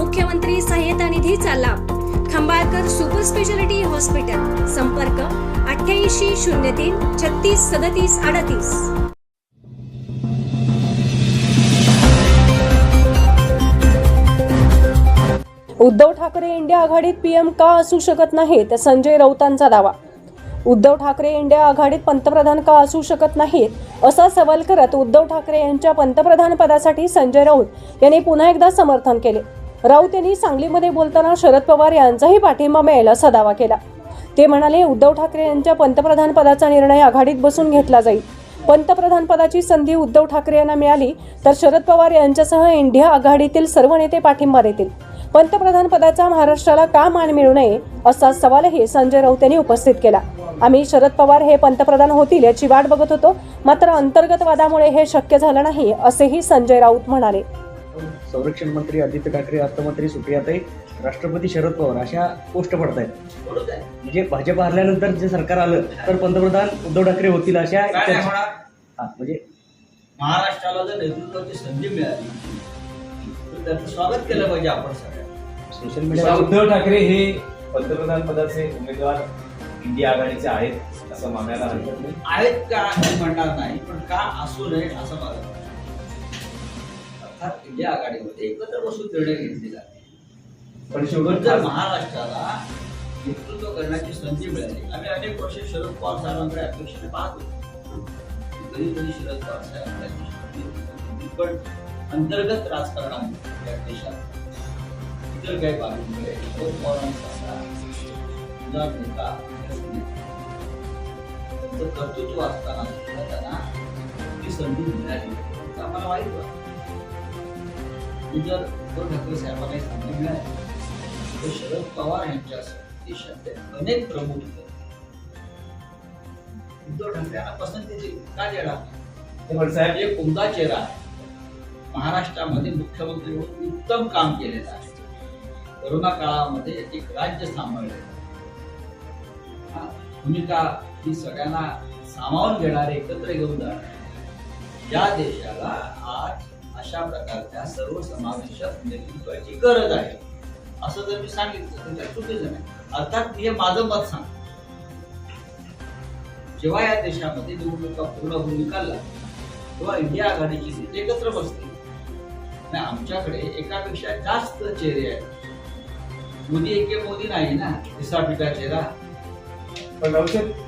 मुख्यमंत्री सहाय्यता निधीचा लाभ. Khambalkar super speciality hospital. संपर्क अठ्ठ्याऐंशी शून्य तीन छत्तीस सदतीस अडतीस. उद्धव ठाकरे इंडिया आघाडीत पीएम का असू शकत नाहीत संजय राऊतांचा दावा. उद्धव ठाकरे इंडिया आघाडीत पंतप्रधान का असू शकत नाहीत असा सवाल करत उद्धव ठाकरे यांच्या पंतप्रधान पदासाठी संजय राऊत यांनी पुन्हा एकदा समर्थन केले. राऊत यांनी सांगलीमध्ये बोलताना शरद पवार यांचाही पाठिंबा मिळेल असा दावा केला. ते म्हणाले उद्धव ठाकरे यांच्या पंतप्रधान पदाचा निर्णय आघाडीत बसून घेतला जाईल. पंतप्रधान पदाची संधी उद्धव ठाकरे यांना मिळाली तर शरद पवार यांच्यासह इंडिया आघाडीतील सर्व नेते पाठिंबा देतील. पंतप्रधान पदाचा महाराष्ट्राला का मान मिळू नये असा सवालही संजय राऊत यांनी उपस्थित केला. आम्ही शरद पवार हे पंतप्रधान होतील याची वाट बघत होतो मात्र अंतर्गत वादामुळे हे शक्य झालं नाही असेही संजय राऊत म्हणाले. संरक्षण मंत्री आदित्य ठाकरे अर्थमंत्री सुप्रियाताई राष्ट्रपती शरद पवार अशा पोस्ट पडत आहेत म्हणजे भाजप हरल्यानंतर जे सरकार आलं तर पंतप्रधान उद्धव ठाकरे होतील अशा काय नाही चर्चा- होणार. हा, म्हणजे महाराष्ट्राला जर नेतृत्वाची संधी मिळाली तर त्याचं स्वागत केलं पाहिजे आपण सगळ्यांनी. सोशल मीडिया उद्धव ठाकरे हे पंतप्रधान पदाचे उमेदवार इंडिया आघाडीचे आहेत असं मानायला हरकत नाही. आहेत का हे म्हणणार नाही पण का असू नये असं मला वाटतं. अर्थात इंडिया आघाडीमध्ये एकत्र बसून निर्णय घेतले जाते पण शेवट जर महाराष्ट्राला नेतृत्व करण्याची संधी मिळाली आम्ही अनेक वर्ष शरद पवार साहेबांकडे अपेक्षेने पाहतो. कधी कधी शरद पवार साहेब आपल्याची शक्ती होती. पण अंतर्गत राजकारणामुळे या देशात इतर काही बाबींमुळे शरद जुना नेता कर्तृत्व असताना सुद्धा त्यांना ती संधी मिळाली. आम्हाला वाईट वाटतं आणि जर उद्धव ठाकरे साहेबांना ही संधी मिळाली तर शरद पवार यांच्या देशातले अनेक प्रमुख. उद्धव ठाकरे यांना पसंती का ते पण साहेब एक उमदा चेहरा आहे. महाराष्ट्रामध्ये मुख्यमंत्री म्हणून उत्तम काम केलेलं आहे. कोरोना काळामध्ये एक राज्य सांभाळले. भूमिका ही सगळ्यांना सामावून घेणारे एकत्र घेऊन जाणार या देशाला आज अशा प्रकारच्या सर्व सर्वसमावेशक नेतृत्वाची गरज आहे. असं जर मी सांगितलं तर चुकीचं नाही. अर्थात हे माझं मत सांग. जेव्हा या देशामध्ये निवडणुका पूर्ण होऊन निकालला तेव्हा इंडिया आघाडीची सीट एकत्र बसते. आणि आमच्याकडे एकापेक्षा जास्त चेहरे आहेत. मोदी एके मोदी नाही ना दिसा पिटा चेहरा. पण